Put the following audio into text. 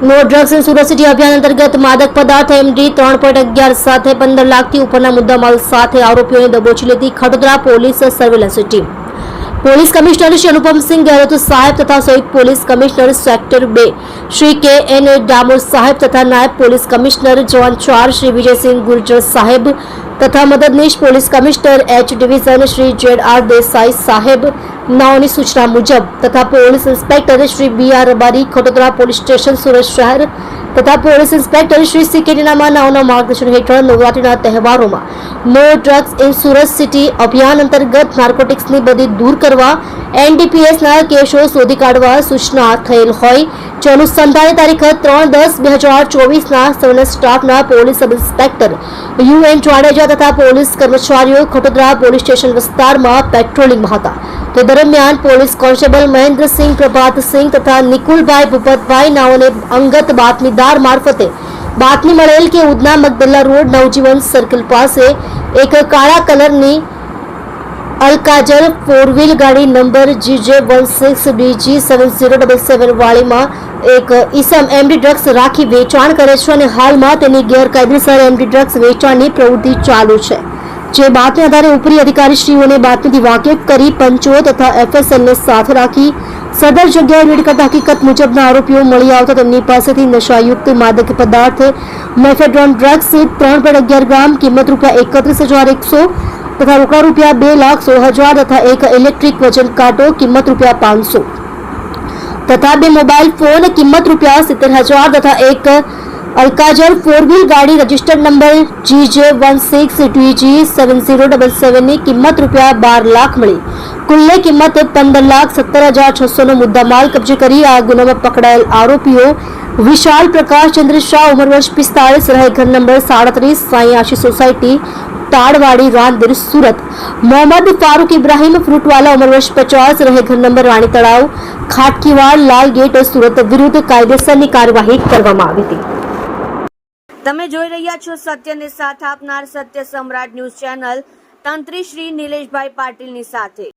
No drugs in Surat city અભિયાન અંતર્ગત માદક પદાર્થ એમડી ત્રણ પોઈન્ટ અગિયાર સાથે પંદર લાખથી ઉપરના મુદ્દામાલ સાથે આરોપીઓને દબોચી લીધી Khatodara police surveillance team police commissioner Shri Anupamsinh Gehlot સાહેબ તથા સંયુક્ત પોલીસ કમિશનર સેક્ટર બે. શ્રી કે એન ડામોર સાહેબ તથા નાયબ પોલીસ કમિશનર જવાન ચાર શ્રી વિજયસિંહ ગુર્જર સાહેબ તથા મદદનીશ police commissioner H division Shri Z R Desai સાહેબ નાઓની સૂચના મુજબ તથા police inspector Shri B R Rabari Khatodara police station Surat શહેર તથા પોલીસ ઇન્સ્પેક્ટર શ્રી સી કેટીનામાં નાઓના માર્ગદર્શન હેઠળ નવરાત્રીના તહેવારોમાં no drugs in Surat city અભિયાન અંતર્ગત નાર્કોટિક્સની બધી દૂર કરવા એનડીપીએસના કેસો શોધી કાઢવા સૂચના થયેલ હોય અનુસંધાને તારીખ ત્રણ દસ બે હજાર ચોવીસના સૌના સ્ટાફના police sub inspector U N Jadeja તથા પોલીસ કર્મચારીઓ ખટોદરા પોલીસ સ્ટેશન વિસ્તારમાં પેટ્રોલિંગમાં હતા. તે દરમિયાન પોલીસ કોન્સ્ટેબલ મહેન્દ્રસિંહ પ્રભાતસિંહ તથા નિકુલભાઈ ભૂપતભાઈ નાઓને અંગત બાતમીદાર મારફતે બાતમી મળેલ કે ઉધના મગદલ્લા રોડ નવજીવન સર્કલ પાસે એક કાળા કલરની અલકાજર ફોર વ્હીલ ગાડી number GJ one six DG seven zero double seven વાળીમાં એક ઈસમ એમડી ડ્રગ્સ રાખી વેચાણ કરે છે અને હાલમાં તેની ગેરકાયદેસર એમડી ડ્રગ્સ વેચાણની પ્રવૃત્તિ ચાલુ છે. જે બાતમી આધારે ઉપરી અધિકારીશ્રીઓને બાતમીથી વાકેફ કરી પંચો તથા એફએસએલને સાથે રાખી સદર જગ્યાએ રેડ કરતા હકીકત મુજબના આરોપીઓ મળી આવતા તેમની પાસેથી નશાયુક્ત માદક પદાર્થ મેફેડ્રોન ડ્રગ્સ ત્રણ પોઈન્ટ અગિયાર ગ્રામ, કિંમત રૂપિયા એકત્રીસ હજાર એકસો તથા રોકડા રૂપિયા બે લાખ સોળ હજાર તથા એક ઇલેક્ટ્રિક વજન કાંટો કિંમત રૂપિયા પાંચસો તથા બે મોબાઈલ ફોન કિંમત રૂપિયા સિત્તેર હજાર તથા એક અલકાજર ફોર વ્હીલ ગાડી registered number G J one six TG seven zero double સેવનની કિંમત રૂપિયા બાર લાખ મળી કુલ્લે કિંમત પંદર લાખ સત્તર હજાર છસોનો મુદ્દામાલ કબજે કરી આ ગુનામાં પકડાયેલ આરોપીઓ વિશાલ પ્રકાશ ચંદ્ર શાહ ઉંમર વર્ષ પિસ્તાળીસ રહે ઘર નંબર સાડત્રીસ સાઈ આશી સોસાયટી તાડવાડી રાંદેર સુરત મોહમ્મદ ફારૂક ઇબ્રાહિમ ફ્રૂટવાલા ઉંમર વર્ષ પચાસ રહે ઘર નંબર રાણી તળાવ ખાટકીવાડ લાલ ગેટ સુરત વિરુદ્ધ કાયદેસરની કાર્યવાહી કરવામાં આવી હતી તમે જોઈ રહ્યા છો સત્યને સાથ આપનાર સત્ય સમ્રાટ ન્યૂઝ ચેનલ તંત્રી શ્રી નિલેશભાઈ પાટીલની સાથે।